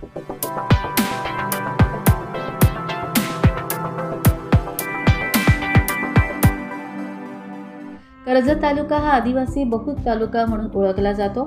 कर्जत तालुका हा आदिवासी बहुल तालुका म्हणून ओळखला जातो.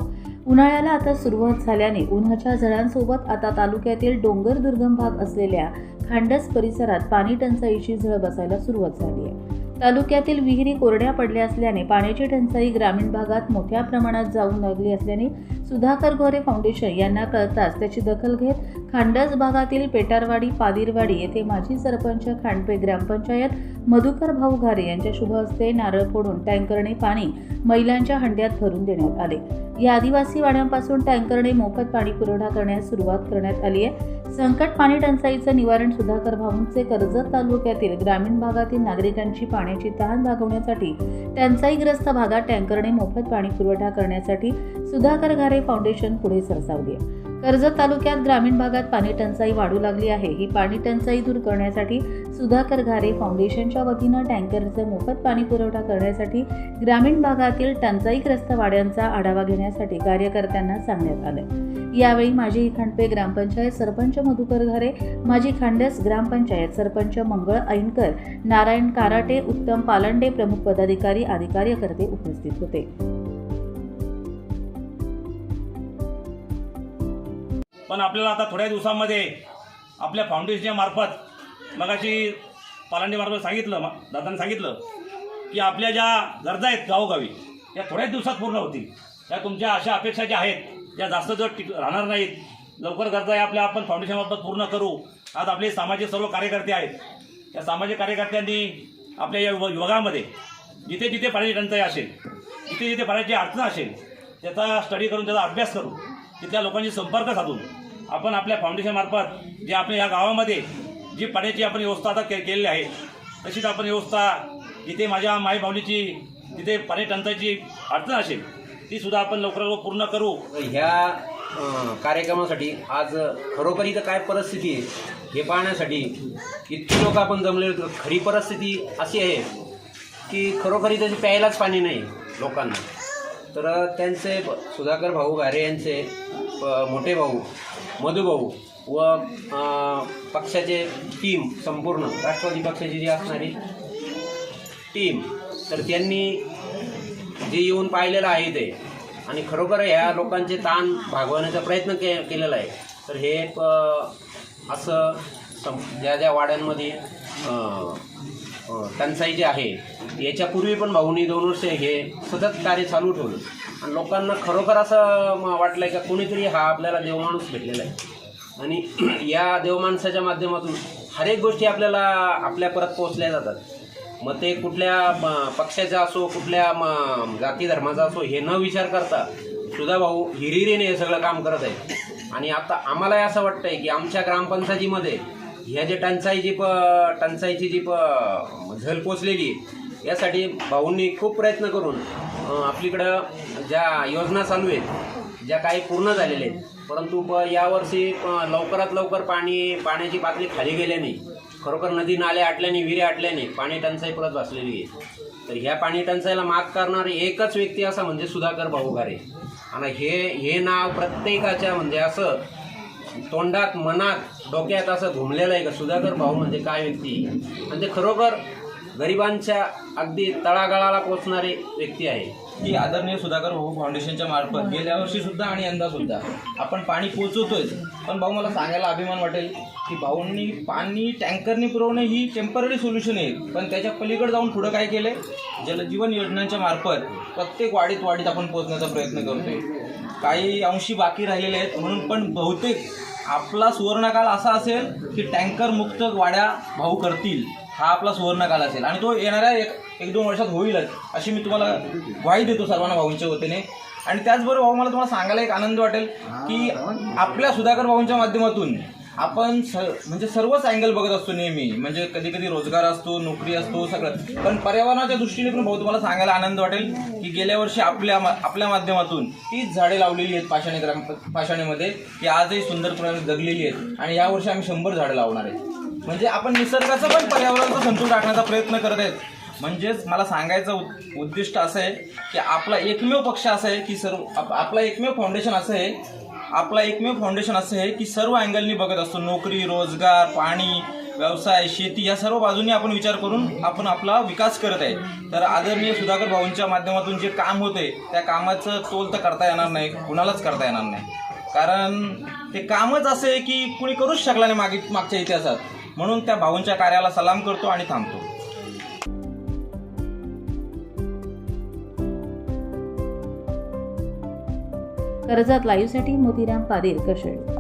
उन्हाळ्याला आता सुरुवात झाल्याने उन्हाच्या झळांसोबत आता तालुक्यातील डोंगर दुर्गम भाग असलेल्या खांडस परिसरात पाणी टंचाईची झळ बसायला सुरुवात झाली आहे. तालुक्यातील विहिरी कोरड्या पडल्या असल्याने पाण्याची टंचाई ग्रामीण भागात मोठ्या प्रमाणात जाऊन लागली असल्याने सुधाकर गोरे फाउंडेशन यांना कळताच त्याची दखल घेत खांडस भागातील पेटारवाडी पादिरवाडी येथे माजी सरपंच खांडपे ग्रामपंचायत मधुकर भाऊ घारे यांच्या शुभ हस्ते नारळ फोडून टँकरने पाणी महिलांच्या हंड्यात भरून देण्यात आले. या आदिवासी वाड्यांपासून टँकरने मोफत पाणी पुरवठा करण्यास सुरुवात करण्यात आली आहे. संकट पाणी टंचाईचं निवारण सुधाकर भाऊंचे कर्जत तालुक्यातील ग्रामीण भागातील नागरिकांची पाण्याची तहान भागवण्यासाठी टंचाईग्रस्त भागात टँकरने मोफत पाणी पुरवठा करण्यासाठी सुधाकर घारे फाउंडेशन पुढे सरसावली आहे. कर्जत तालुक्यात ग्रामीण भागात पाणी टंचाई वाढू लागली आहे. ही पाणी टंचाई दूर करण्यासाठी सुधाकर घारे फाउंडेशनच्या वतीनं टँकरचं मोफत पाणी पुरवठा करण्यासाठी ग्रामीण भागातील टंचाईग्रस्त वाड्यांचा आढावा घेण्यासाठी कार्यकर्त्यांना सांगण्यात आलं. यावेळी माजी खांडपे ग्रामपंचायत सरपंच मधुकर घारे माजी खांडस ग्रामपंचायत सरपंच मंगळ ऐनकर नारायण काराटे उत्तम पालंडे प्रमुख पदाधिकारी आदी कार्यकर्ते उपस्थित होते. पण आपल्याला आता थोड्या दिवसांमध्ये आपल्या फाउंडेशनच्या मार्फत मगाशी पालांडी मार्फत सांगितलं मग दादांनी सांगितलं की आपल्या ज्या गरजा आहेत गावोगावी त्या थोड्याच दिवसात पूर्ण होतील. त्या तुमच्या अशा अपेक्षा ज्या आहेत त्या जास्त जर टिक राहणार नाहीत लवकर गरजा या आपल्या आपण फाउंडेशनमार्फत पूर्ण करू. आज आपले सामाजिक सर्व कार्यकर्ते आहेत. या सामाजिक कार्यकर्त्यांनी आपल्या या विभागामध्ये जिथे जिथे पाण्याची टंचाई असेल जिथे जिथे पाण्याची अडचण असेल त्याचा स्टडी करून त्याचा अभ्यास करू तिथल्या लोकांशी संपर्क साधून आपण आपल्या फाउंडेशनमार्फत जे आपल्या या गावामध्ये जी पाण्याची आपण व्यवस्था आता के केलेली आहे तशीच आपण व्यवस्था जिथे माझ्या माई माऊलीची तिथे पाणी टंचाईची अडचण असेल ती सुद्धा आपण लवकरात लवकर पूर्ण करू. ह्या कार्यक्रमासाठी आज खरोखर इथं काय परिस्थिती आहे हे पाहण्यासाठी इतकी लोक आपण जमले तर खरी परिस्थिती अशी आहे की खरोखर इथं प्यायलाच पाणी नाही लोकांना. तर त्यांचे सुधाकर भाऊ गारे यांचे मोठे भाऊ मधुभाऊ व पक्षाचे टीम संपूर्ण राष्ट्रवादी पक्षाची जी असणारी टीम तर त्यांनी जे येऊन पाहिलेलं आहे ते. आणि खरोखर ह्या लोकांचे ताण भागवण्याचा प्रयत्न के केलेला आहे. तर हे एक असं सं ज्या ज्या वाड्यांमध्ये टंचाई जी आहे याच्यापूर्वी पण भाऊनी दोन वर्ष हे सतत कार्य चालू ठेवलं. आणि लोकांना खरोखर असं वाटलं आहे का कोणीतरी हा आपल्याला देवमाणूस भेटलेला आहे. आणि या देवमाणसाच्या माध्यमातून हर एक गोष्टी आपल्याला आपल्या परत पोचल्या जातात. मग ते कुठल्या पक्षाचा असो कुठल्या म, जाती धर्माचा असो हे न विचार करता सुधा भाऊ हिरिरीने हे सगळं काम करत आहे आणि आता आम्हालाही असं वाटतं आहे की आमच्या ग्रामपंचायतीमध्ये ह्या जे टंचाईची प टंचाईची जी प झल पोचलेली आहे यासाठी भाऊंनी खूप प्रयत्न करून आपलीकडं ज्या योजना चालू आहेत ज्या काही पूर्ण झालेल्या आहेत परंतु प यावर्षी लवकरात लवकर पाणी पाण्याची पातळी खाली गेल्याने खरोखर नदी नाले आटल्याने विहिरी आटल्याने पाणी टंचाई परत बसलेली आहे. तर ह्या पाणी टंचाईला मात करणारे एकच व्यक्ती असा म्हणजे सुधाकर भाऊ घारे आणि हे हे नाव प्रत्येकाच्या म्हणजे असं तोंडात मनात डोक्यात असं घुमलेलं आहे का? सुधाकर भाऊ म्हणजे काय व्यक्ती? आणि ते खरोखर गरिबांच्या अगदी तळागाळाला पोचणारे व्यक्ती आहे. की आदरणीय सुधाकर भाऊ फाउंडेशनच्या मार्फत गेल्या वर्षी सुद्धा आणि यंदा सुद्धा आपण पाणी पोचवतोय पण भाऊ मला सांगायला अभिमान वाटेल की भाऊंनी पाणी टँकरनी पुरवणे ही टेंपररी सोल्युशन आहे. पण त्याच्या पलीकडे जाऊन पुढं काय केलंय? जलजीवन योजनांच्या मार्फत प्रत्येक वाडीत वाडीत आपण पोहोचण्याचा प्रयत्न करतोय. काही अंशी बाकी राहिलेले आहेत. म्हणून पण बहुतेक आपला सुवर्णकाळ असा असेल की टँकर मुक्त वाड्या भाऊ करतील. हा आपला सुवर्णकाळ असेल. आणि तो येणाऱ्या एक एक दोन वर्षात होईलच अशी मी तुम्हाला ग्वाही देतो सर्वांना भाऊंच्या वतीने. आणि त्याचबरोबर भाऊ मला तुम्हाला सांगायला एक आनंद वाटेल की आपल्या सुधाकर भाऊंच्या माध्यमातून आपण स म्हणजे सर्वच अँगल बघत असतो नेहमी. म्हणजे कधी कधी रोजगार असतो नोकरी असतो सगळं. पण पर्यावरणाच्या दृष्टीने पण भाऊ तुम्हाला सांगायला आनंद वाटेल की गेल्या वर्षी आपल्या आपल्या माध्यमातून तीच झाडे लावलेली आहेत पाषाणी ग्राम पाषाणीमध्ये की आजही सुंदरपणे जगलेली आहेत. आणि यावर्षी आम्ही शंभर झाडं लावणार आहेत. म्हणजे आपण निसर्गाचं पण पर्यावरणाचा संतुल राखण्याचा प्रयत्न करत आहेत. म्हणजेच मला सांगायचं उद्दिष्ट असं आहे की आपला एकमेव पक्ष असा आहे की सर्व आप- आपला एकमेव फाउंडेशन असं आहे आपला एकमेव फाउंडेशन असं आहे की सर्व अँगलनी बघत असतो. नोकरी रोजगार पाणी व्यवसाय शेती या सर्व बाजूंनी आपण विचार करून आपण आपला विकास करत आहे. तर आदरणीय सुधाकर भाऊंच्या माध्यमातून जे काम होते त्या कामाचं तोल तर करता येणार नाही कुणालाच करता येणार नाही. कारण ते कामच असं आहे की कुणी करूच शकला नाही मागे मागच्या इतिहासात. म्हणून त्या भाऊंच्या कार्याला सलाम करतो आणि थांबतो. कर्जात लाईव्हसाठी मोतीराम पारीर कशेळ